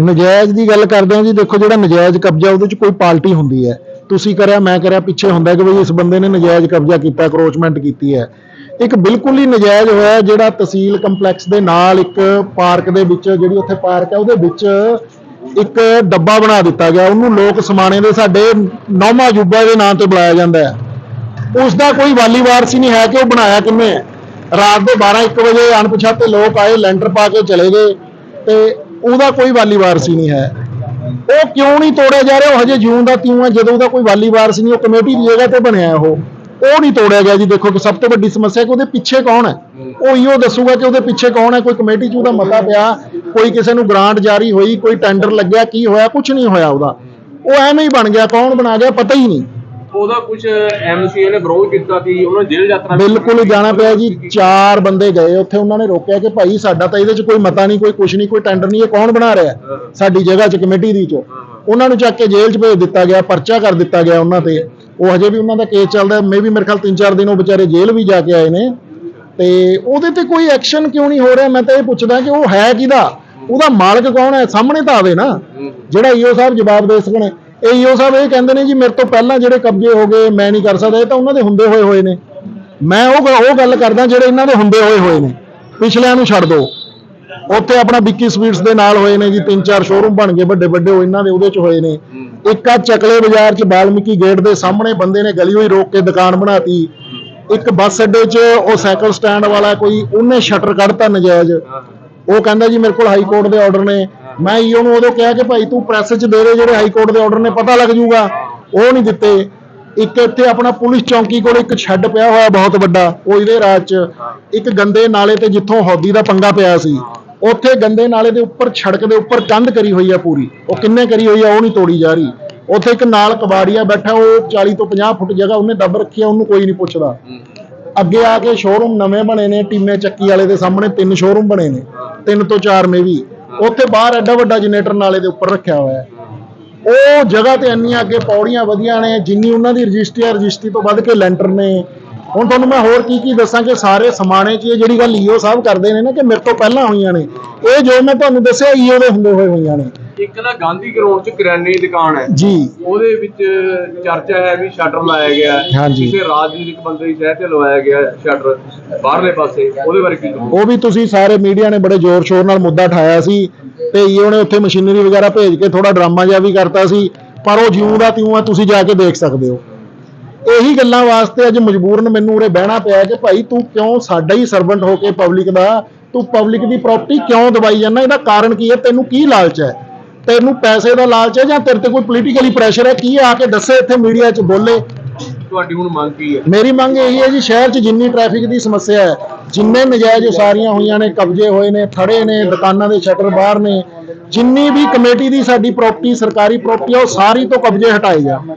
ਨਜਾਇਜ਼ ਦੀ ਗੱਲ ਕਰਦੇ ਹਾਂ ਜੀ, ਦੇਖੋ ਜਿਹੜਾ ਨਜਾਇਜ਼ ਕਬਜ਼ਾ ਉਹਦੇ 'ਚ ਕੋਈ ਪਾਰਟੀ ਹੁੰਦੀ ਹੈ। ਤੁਸੀਂ ਕਰਿਆ, ਮੈਂ ਕਰਿਆ, ਪਿੱਛੇ ਹੁੰਦਾ ਕਿ ਬਈ ਇਸ ਬੰਦੇ ਨੇ ਨਜਾਇਜ਼ ਕਬਜ਼ਾ ਕੀਤਾ ਕਰੋਚਮੈਂਟ ਕੀਤੀ ਹੈ। ਇੱਕ ਬਿਲਕੁਲ ਹੀ ਨਜਾਇਜ਼ ਹੋਇਆ ਜਿਹੜਾ ਤਹਿਸੀਲ ਕੰਪਲੈਕਸ ਦੇ ਨਾਲ ਇੱਕ ਪਾਰਕ ਦੇ ਵਿੱਚ, ਜਿਹੜੀ ਉੱਥੇ ਪਾਰਕ ਹੈ, ਉਹਦੇ ਵਿੱਚ ਇੱਕ ਡੱਬਾ ਬਣਾ ਦਿੱਤਾ ਗਿਆ। ਉਹਨੂੰ ਲੋਕ ਸਮਾਣੇ ਦੇ ਸਾਡੇ ਨੌਮਾ ਜੁਬਾ ਦੇ ਨਾਂ ਤੇ ਬੁਲਾਇਆ ਜਾਂਦਾ ਹੈ। ਉਸ ਦਾ ਕੋਈ ਵਾਲੀ ਵਾਰਸ ਹੀ ਨਹੀਂ ਹੈ ਕਿ ਉਹ ਬਣਾਇਆ ਕਿੰਨੇ ਹੈ। ਰਾਤ ਦੇ 12 1 ਵਜੇ ਅਣਪਛਾਤੇ ਲੋਕ ਆਏ, ਲੈਂਟਰ ਪਾ ਕੇ ਚਲੇ ਗਏ ਤੇ ਉਹਦਾ ਕੋਈ ਵਾਲੀ ਵਾਰਸ ਹੀ ਨਹੀਂ ਹੈ। ਉਹ ਕਿਉਂ ਨਹੀਂ ਤੋੜਿਆ ਜਾ ਰਿਹਾ? ਉਹ ਹਜੇ ਜਿਉਂ ਦਾ ਤਿਉਂ ਹੈ। ਜਦੋਂ ਉਹਦਾ ਕੋਈ ਵਾਲੀ ਵਾਰਸ ਨਹੀਂ, ਉਹ ਕਮੇਟੀ ਦੀ ਜਗ੍ਹਾ ਤੇ ਬਣਿਆ ਉਹ। ਉਹ ਨਹੀਂ ਤੋੜਿਆ ਗਿਆ ਜੀ। ਦੇਖੋ ਕਿ ਸਭ ਤੋਂ ਵੱਡੀ ਸਮੱਸਿਆ ਕਿ ਉਹਦੇ ਪਿੱਛੇ ਕੌਣ ਹੈ? ਉਹ ਇਹੋ ਦੱਸੂਗਾ ਕਿ ਉਹਦੇ ਪਿੱਛੇ ਕੌਣ ਹੈ। ਕੋਈ ਕਮੇਟੀ 'ਚ ਉਹਦਾ ਮਤਾ ਪਿਆ, ਕੋਈ ਕਿਸੇ ਨੂੰ ਗ੍ਰਾਂਟ ਜਾਰੀ ਹੋਈ, ਕੋਈ ਟੈਂਡਰ ਲੱਗਿਆ, ਕੀ ਹੋਇਆ ਕੁਝ ਨਹੀਂ ਹੋਇਆ ਉਹਦਾ। ਉਹ ਐਵੇਂ ਹੀ ਬਣ ਗਿਆ। ਕੌਣ ਬਣਾ ਗਿਆ? ਪਤਾ ਹੀ ਨਹੀਂ। ਉਹਦਾ ਕੁਝ ਐਮਸੀਏ ਨੇ ਵਿਰੋਧ ਕੀਤਾ ਸੀ ਉਹਨਾਂ ਜੇਲ੍ਹ ਯਾਤਰਾ ਬਿਲਕੁਲ ਜਾਣਾ ਪਿਆ ਜੀ ਚਾਰ ਬੰਦੇ ਗਏ ਉੱਥੇ ਉਹਨਾਂ ਨੇ ਰੋਕਿਆ ਕਿ ਭਾਈ ਸਾਡਾ ਤਾਂ ਇਹਦੇ 'ਚ ਕੋਈ ਮਤਾ ਨਹੀਂ ਕੋਈ ਕੁਝ ਨਹੀਂ ਕੋਈ ਟੈਂਡਰ ਨਹੀਂ ਇਹ ਕੌਣ ਬਣਾ ਰਿਹਾ? ਸਾਡੀ ਜਗ੍ਹਾ 'ਚ ਕਮੇਟੀ ਦੀ 'ਚ। ਉਹਨਾਂ ਨੂੰ ਚੱਕ ਕੇ ਜੇਲ੍ਹ 'ਚ ਭੇਜ ਦਿੱਤਾ ਗਿਆ ਪਰਚਾ ਕਰ ਦਿੱਤਾ ਗਿਆ ਉਹਨਾਂ ਤੇ। ਉਹ ਹਜੇ ਵੀ ਉਹਨਾਂ ਦਾ ਕੇਸ ਚੱਲਦਾ ਮੇ ਵੀ ਮੇਰੇ ਖਿਆਲ 3-4 ਦਿਨ ਉਹ ਵਿਚਾਰੇ ਜੇਲ੍ਹ ਵੀ ਜਾ ਕੇ ਆਏ ਨੇ। ਤੇ ਉਹਦੇ ਤੇ ਕੋਈ ਐਕਸ਼ਨ ਕਿਉਂ ਨਹੀਂ ਹੋ ਰਿਹਾ? ਮੈਂ ਤਾਂ ਇਹ ਪੁੱਛਦਾ ਕਿ ਉਹ ਹੈ ਕਿਹਦਾ? ਉਹਦਾ ਮਾਲਕ ਕੌਣ ਹੈ? ਸਾਹਮਣੇ ਤਾਂ ਆਵੇ ਨਾ। ਜਿਹੜਾ ਈਓ ਸਾਹਿਬ ਜਵਾਬ ਦੇ ਸਕਣ। ਇਹ ਈਓ ਸਾਹਿਬ ਇਹ ਕਹਿੰਦੇ ਨੇ ਜੀ ਮੇਰੇ ਤੋਂ ਪਹਿਲਾਂ ਜਿਹੜੇ ਕਬਜ਼ੇ ਹੋ ਗਏ, ਮੈਂ ਨਹੀਂ ਕਰ ਸਕਦਾ, ਇਹ ਤਾਂ ਉਹਨਾਂ ਦੇ ਹੁੰਦੇ ਹੋਏ ਹੋਏ ਨੇ। ਮੈਂ ਉਹ ਉਹ ਗੱਲ ਕਰਦਾ ਜਿਹੜੇ ਇਹਨਾਂ ਦੇ ਹੁੰਦੇ ਹੋਏ ਹੋਏ ਨੇ। ਪਿਛਲਿਆਂ ਨੂੰ ਛੱਡ ਦਿਓ ਉੱਥੇ ਆਪਣਾ ਵਿੱਕੀ ਸਵੀਟਸ ਦੇ ਨਾਲ ਹੋਏ ਨੇ ਜੀ, ਤਿੰਨ ਚਾਰ ਸ਼ੋਰੂਮ ਬਣ ਗਏ, ਵੱਡੇ ਵੱਡੇ ਉਹ ਇਹਨਾਂ ਦੇ ਉਹਦੇ ਚ ਹੋਏ ਨੇ। ਇੱਕ ਆ ਚਕਲੇ ਬਾਜ਼ਾਰ ਚ ਬਾਲਮਿਕੀ ਗੇਟ ਦੇ ਸਾਹਮਣੇ ਬੰਦੇ ਨੇ ਗਲੀ ਹੋਈ ਰੋਕ ਕੇ ਦੁਕਾਨ ਬਣਾਤੀ। ਇੱਕ ਬੱਸ ਅੱਡੇ 'ਚ ਉਹ ਸਾਈਕਲ ਸਟੈਂਡ ਵਾਲਾ ਕੋਈ, ਉਹਨੇ ਸ਼ਟਰ ਕੱਢਤਾ ਨਜਾਇਜ਼। ਉਹ ਕਹਿੰਦਾ ਜੀ ਮੇਰੇ ਕੋਲ ਹਾਈ ਕੋਰਟ ਦੇ ਆਰਡਰ ਨੇ। ਮੈਂ ਈਓ ਨੂੰ ਉਦੋਂ ਕਿਹਾ ਕਿ ਭਾਈ ਤੂੰ ਪ੍ਰੈਸ 'ਚ ਦੇ ਦੇ, ਜਿਹੜੇ ਹਾਈ ਕੋਰਟ ਦੇ ਆਰਡਰ ਨੇ, ਪਤਾ ਲੱਗ ਜੂਗਾ ਉਹ ਨਹੀਂ ਦਿੱਤੇ। ਇੱਕ ਇੱਥੇ ਆਪਣਾ ਪੁਲਿਸ ਚੌਂਕੀ ਕੋਲ ਇੱਕ ਛੱਡ ਪਿਆ ਹੋਇਆ ਬਹੁਤ ਵੱਡਾ, ਉਹ ਇਹਦੇ ਰਾਜ 'ਚ। ਇੱਕ ਗੰਦੇ ਨਾਲੇ ਤੇ ਜਿੱਥੋਂ ਹੌਦੀ ਦਾ ਪੰਗਾ ਪਿਆ ਸੀ। ਉੱਥੇ ਗੰਦੇ ਨਾਲੇ ਦੇ ਉੱਪਰ, ਸੜਕ ਦੇ ਉੱਪਰ ਕੰਧ ਕਰੀ ਹੋਈ ਆ ਪੂਰੀ। ਉਹ ਕਿੰਨੇ ਕਰੀ ਹੋਈ ਆ, ਉਹ ਨਹੀਂ ਤੋੜੀ ਜਾ ਰਹੀ। ਉੱਥੇ ਇੱਕ ਨਾਲ ਕਬਾੜੀਆ ਬੈਠਾ, ਉਹ 40 ਤੋਂ 50 ਫੁੱਟ ਜਗ੍ਹਾ ਉਹਨੇ ਦੱਬ ਰੱਖੀ ਆ, ਉਹਨੂੰ ਕੋਈ ਨਹੀਂ ਪੁੱਛਦਾ। ਅੱਗੇ ਆ ਕੇ ਸ਼ੋਰੂਮ ਨਵੇਂ ਬਣੇ ਨੇ, ਟੀਮੇ ਚੱਕੀ ਵਾਲੇ ਦੇ ਸਾਹਮਣੇ ਤਿੰਨ ਸ਼ੋਰੂਮ ਬਣੇ ਨੇ। ਤਿੰਨ ਤੋਂ ਚਾਰ ਮੇ ਉੱਥੇ ਬਾਹਰ ਐਡਾ ਵੱਡਾ ਜਨਰੇਟਰ ਨਾਲੇ ਦੇ ਉੱਪਰ ਰੱਖਿਆ ਹੋਇਆ ਹੈ। ਉਹ ਜਗ੍ਹਾ ਤੇ ਇੰਨੀਆਂ ਅੱਗੇ ਪੌੜੀਆਂ ਵਧੀਆਂ ਨੇ, ਜਿੰਨੀ ਉਹਨਾਂ ਦੀ ਰਜਿਸਟਰੀ ਆ, ਰਜਿਸਟਰੀ ਤੋਂ ਵੱਧ ਕੇ ਲੈਂਟਰ ਨੇ। ਹੁਣ ਤੁਹਾਨੂੰ ਮੈਂ ਹੋਰ ਕੀ ਕੀ ਦੱਸਾਂ ਕਿ ਸਾਰੇ ਸਮਾਣੇ 'ਚ ਇਹ ਜਿਹੜੀ ਗੱਲ ਈਓ ਸਾਹਿਬ ਕਰਦੇ ਨੇ ਨਾ ਕਿ ਮੇਰੇ ਤੋਂ ਪਹਿਲਾਂ ਹੋਈਆਂ ਨੇ। ਇਹ ਜੋ ਮੈਂ ਤੁਹਾਨੂੰ ਦੱਸਿਆ, ਈਓ ਦੇ ਹੁੰਦੇ ਹੋਏ ਹੋਈਆਂ ਨੇ। ਇੱਕ ਨਾ ਗਾਂਧੀ ਗਰਾਊਂਡ 'ਚ ਕਰਿਆਨੇ ਦੀ ਦੁਕਾਨ ਹੈ। ਜੀ। ਉਹਦੇ ਵਿੱਚ ਚਰਚਾ ਹੈ ਵੀ ਸ਼ਟਰ ਲਾਇਆ ਗਿਆ ਹੈ। ਹਾਂਜੀ। ਕਿਸੇ ਰਾਜਨੀਤਿਕ ਬੰਦੇ ਦੀ ਸ਼ਹਿ ਤੇ ਲਵਾਇਆ ਗਿਆ ਸ਼ਟਰ ਬਾਹਰਲੇ ਪਾਸੇ। ਉਹਦੇ ਬਾਰੇ ਕੀ ਕਹੋਗੇ? ਉਹ ਵੀ ਤੁਸੀਂ ਸਾਰੇ ਮੀਡੀਆ ਨੇ ਬੜੇ ਜ਼ੋਰ ਸ਼ੋਰ ਨਾਲ ਮੁੱਦਾ ਉਠਾਇਆ ਸੀ ਤੇ ਈਓ ਨੇ ਉੱਥੇ ਮਸ਼ੀਨਰੀ ਵਗੈਰਾ ਭੇਜ ਕੇ ਥੋੜਾ ਡਰਾਮਾ ਜਿਹਾ ਵੀ ਕਰਤਾ ਸੀ। ਪਰ ਉਹ ਜਿਉਂ ਦਾ ਤਿਉਂ ਆ ਤੁਸੀਂ ਜਾ ਕੇ ਦੇਖ ਸਕਦੇ ਹੋ। ਇਹੀ ਗੱਲਾਂ ਵਾਸਤੇ ਅੱਜ ਮਜਬੂਰਨ ਮੈਨੂੰ ਉਰੇ ਬਹਿਣਾ ਪਿਆ ਕਿ ਭਾਈ ਤੂੰ ਕਿਉਂ ਸਾਡਾ ਹੀ ਸਰਵੈਂਟ ਹੋ ਕੇ ਪਬਲਿਕ ਦਾ ਤੂੰ ਪਬਲਿਕ ਦੀ ਪ੍ਰਾਪਰਟੀ ਕਿਉਂ ਦਬਾਈ ਜਾਂਦਾ? ਇਹਦਾ ਕਾਰਨ ਕੀ ਹੈ? ਤੈਨੂੰ ਕੀ ਲਾਲਚ ਹੈ? ਤੈਨੂੰ ਪੈਸੇ ਦਾ ਲਾਲਚ ਹੈ ਜਾਂ ਤੇਰੇ ਤੇ ਕੋਈ ਪੋਲੀਟੀਕਲੀ ਪ੍ਰੈਸ਼ਰ ਹੈ? ਕੀ? ਆ ਕੇ ਦੱਸੇ ਇੱਥੇ ਮੀਡੀਆ 'ਚ ਬੋਲੇ? ਤੁਹਾਡੀ ਹੁਣ ਮੰਗ ਕੀ ਹੈ? ਮੇਰੀ ਮੰਗ ਇਹੀ ਹੈ ਜੀ ਸ਼ਹਿਰ 'ਚ ਜਿੰਨੀ ਟ੍ਰੈਫਿਕ ਦੀ ਸਮੱਸਿਆ ਹੈ ਜਿੰਨੇ ਨਜਾਇਜ਼ ਉਸਾਰੀਆਂ ਹੋਈਆਂ ਨੇ ਕਬਜ਼ੇ ਹੋਏ ਨੇ ਥੜੇ ਨੇ ਦੁਕਾਨਾਂ ਦੇ ਸ਼ਟਰ ਬਾਹਰ ਨੇ ਜਿੰਨੀ ਵੀ ਕਮੇਟੀ ਦੀ ਸਾਡੀ ਪ੍ਰਾਪਰਟੀ ਸਰਕਾਰੀ ਪ੍ਰਾਪਰਟੀ ਉਹ ਸਾਰੀ ਤੋਂ ਕਬਜ਼ੇ ਹਟਾਏ ਜਾਣ